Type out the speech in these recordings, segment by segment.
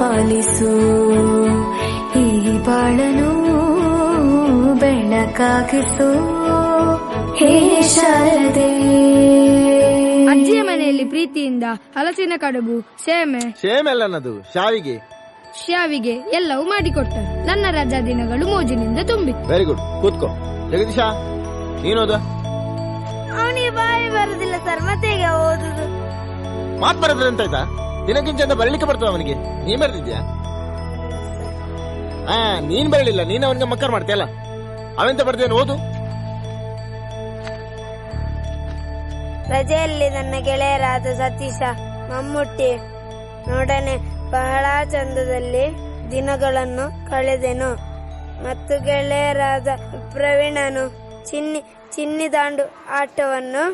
ಪಾಲಿಸು. ಈ ಬಾಳನು ಬೆಳಕಾಗಿಸು ಹೇ ಶಾರದೆ. ಅಜ್ಜಿಯ ಮನೆಯಲ್ಲಿ ಪ್ರೀತಿಯಿಂದ ಹಲಸಿನ ಕಡುಬು ಸೇಮೆ ಸೇಮೆಲ್ಲನದು ಶಾವಿಗೆ. ಶಾವಿಗೆ ಎಲ್ಲವೂ ಮಾಡಿಕೊಟ್ಟ ನನ್ನ ರಜಾ ದಿನಗಳು ಮೋಜಿನಿಂದ ತುಂಬಿತ್ತು. ವೆರಿ ಗುಡ್ ಕೂತ್ಕೋ. ಜಗದೀಶ ನೀನೋದ ಅವನಿಗೆ ಬಾಯಿ ಬರುದಿಲ್ಲ ಸರ್ ಮತ್ತೆ ಈಗ ಓದುದು? ಮಾತ್ ದಿನಕ್ಕಿಂತ ಚಂದ ಬರಲಿಕ್ಕೆ ಬರ್ತದ ಅವನಿಗೆ. ನೀನ್ ಬರ್ದಿದ್ಯಾ? ಹಾ ನೀನ್ ಬರಲಿಲ್ಲ. ನೀನ್ ಅವನಿಗೆ ಮಕ್ಕರ್ ಮಾಡ್ತೀಯಲ್ಲ. ಅವೆಂತ ಬರ್ದೇನು ಓದು. ರಜೆಯಲ್ಲಿ ನನ್ನ ಗೆಳೆಯರಾದ ಸತೀಶ ಮಮ್ಮುಟ್ಟಿ ನೋಡನೆ ಬಹಳ ಚಂದದಲ್ಲಿ ದಿನಗಳನ್ನು ಕಳೆದೆನು. ಮತ್ತು ಗೆಳೆಯರಾದ ಪ್ರವೀಣನು ಚಿನ್ನಿ ಚಿನ್ನಿ ದಾಂಡು ಆಟವನ್ನು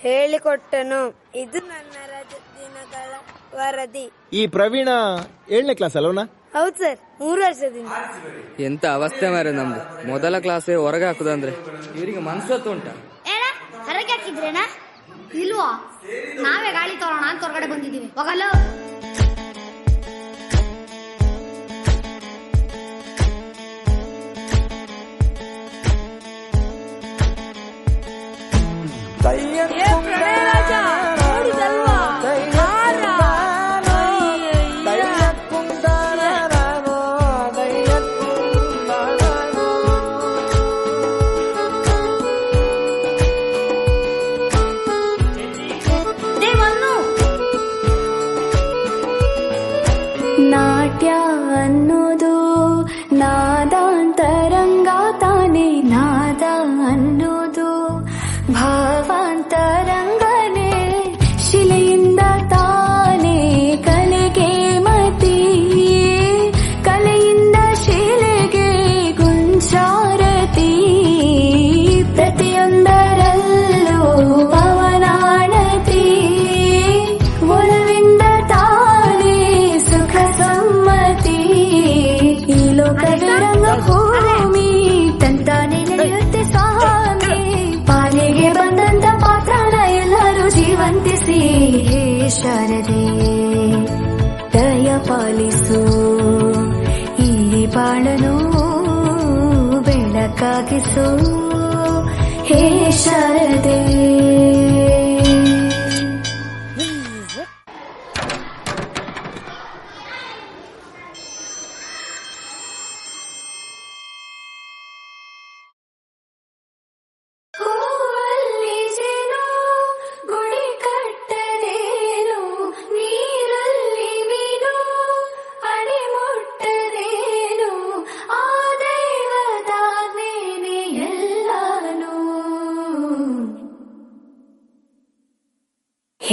ಹೇಳಿಕೊಟ್ಟನು. ಇದು ನನ್ನ ವರದಿ. ಈ ಪ್ರವೀಣ ಏಳನೇ ಕ್ಲಾಸ್ ಅಲ್ವನ ಹೌದು ಸರ್ ಮೂರು ವರ್ಷದಿಂದ. ಎಂತ ಅವಸ್ಥೆ ಮಾರೆ ನಮ್ದು. ಮೊದಲ ಕ್ಲಾಸೇ ಹೊರಗೆ ಹಾಕುದಂದ್ರೆ ಇವರಿಗೆ ಮನ್ಸತ್ತು ಉಂಟ? ಏನ ಹೊರಗೆ ಹಾಕಿದ್ರೇನಾ? ಇಲ್ವಾ? ನಾವೇ ಗಾಳಿ ತರೋಣ ಅಂತ ಹೊರಗಡೆ ಬಂದಿದ್ದೀವಿ. ಹೋಗಲ್ಲ കണ്ടു ಶಾರದೆ ದಯ ಪಾಲಿಸು. ಇಲ್ಲಿ ಬಾಳನು ಬೆಳಕಾಗಿಸು. ಹೇ ಶಾರದೆ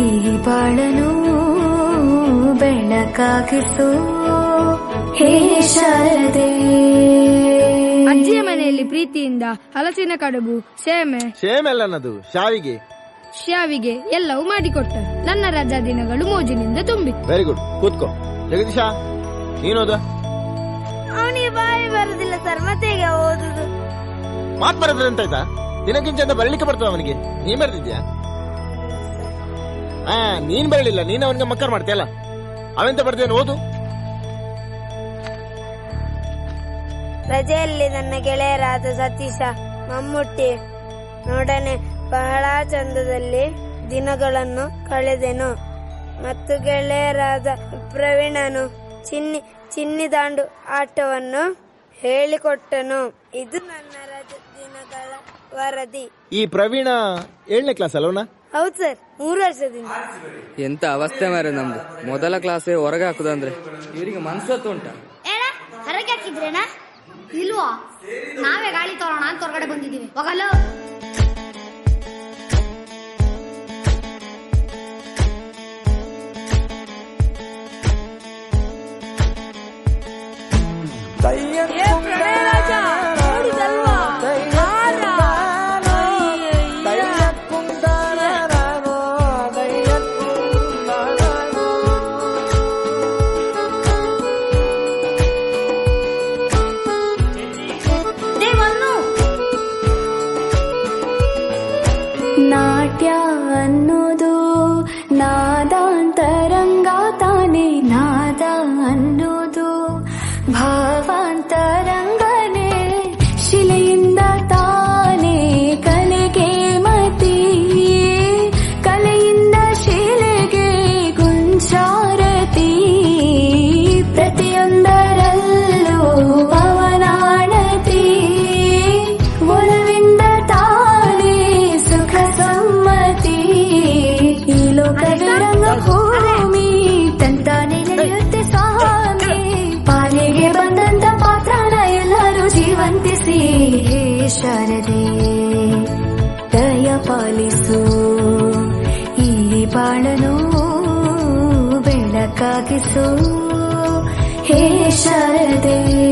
ಈ ಬಾಳನು ಬೆಳಕಾಗಿಸು ಹೇ ಶಾರದೆ. ಅಜ್ಜಿಯ ಮನೆಯಲ್ಲಿ ಪ್ರೀತಿಯಿಂದ ಹಲಸಿನ ಕಡುಬು ಸೇಮೆ ಸೇಮ್ ಶಾವಿಗೆ ಅನ್ನೋದು ಶಾವಿಗೆ. ಎಲ್ಲವೂ ಮಾಡಿಕೊಟ್ಟ ನನ್ನ ರಜಾ ದಿನಗಳು ಮೋಜಿನಿಂದ ತುಂಬಿತ್ತು. ವೆರಿ ಗುಡ್ ಕೂತ್ಕೋ. ಜಗದೀಶ ನೀನೋದ ಅವನಿಗೆ ಬಾಯಿ ಬರುದಿಲ್ಲ ಸರ್ ಮತ್ತೆ ಹೇಗೆ ಓದುದು? ಮಾತ್ ಬರದ್ರೆ ಅಂತ ಆಯ್ತಾ? ದಿನಕ್ಕಿಂತ ಬರಲಿಕ್ಕೆ ಬರ್ತದ ಅವನಿಗೆ? ನೀನ್ ಬರ್ದಿದ್ಯಾ? ಹಾ ನೀನ್ ಬರಲಿಲ್ಲ ನೀನ್ ಅವನಿಗೆ ಮಕ್ಕರ್ ಮಾಡ್ತೀಯಲ್ಲ ಅವೆಂತ ಬರ್ತೇನೆ ಓದು. ರಜೆಯಲ್ಲಿ ನನ್ನ ಗೆಳೆಯರಾದ ಸತೀಶ ಮಮ್ಮುಟ್ಟಿ ನೋಡನೆ ಬಹಳ ಚಂದದಲ್ಲಿ ದಿನಗಳನ್ನು ಕಳೆದೆನು. ಮತ್ತು ಗೆಳೆಯರಾದ ಪ್ರವೀಣನು ಚಿನ್ನಿ ಚಿನ್ನಿ ದಾಂಡು ಆಟವನ್ನು ಹೇಳಿಕೊಟ್ಟನು. ಇದು ನನ್ನ ರಜ ದಿನಗಳ ವರದಿ. ಈ ಪ್ರವೀಣ ಏಳನೇ ಕ್ಲಾಸ್ ಅಲ್ವನ ಹೌದು ಸರ್ ಮೂರು ವರ್ಷದಿಂದ. ಎಂತ ಅವಸ್ಥೆ ಮಾರೆ ನಮ್ದು. ಮೊದಲ ಕ್ಲಾಸೇ ಹೊರಗೆ ಹಾಕುದಂದ್ರೆ. ಇವರಿಗೆ ಮನ್ಸತ್ತು ಉಂಟಾ. ಏನ ಹೊರಗೆ ಹಾಕಿದ್ರೇನಾ? ಇಲ್ವಾ? ನಾವೇ ಗಾಳಿ ತೋರೋಣ ಅಂತ ಹೊರಗಡೆ ಬಂದಿದ್ದೀವಿ. ಹೋಗಲ್ಲ ना शरदे।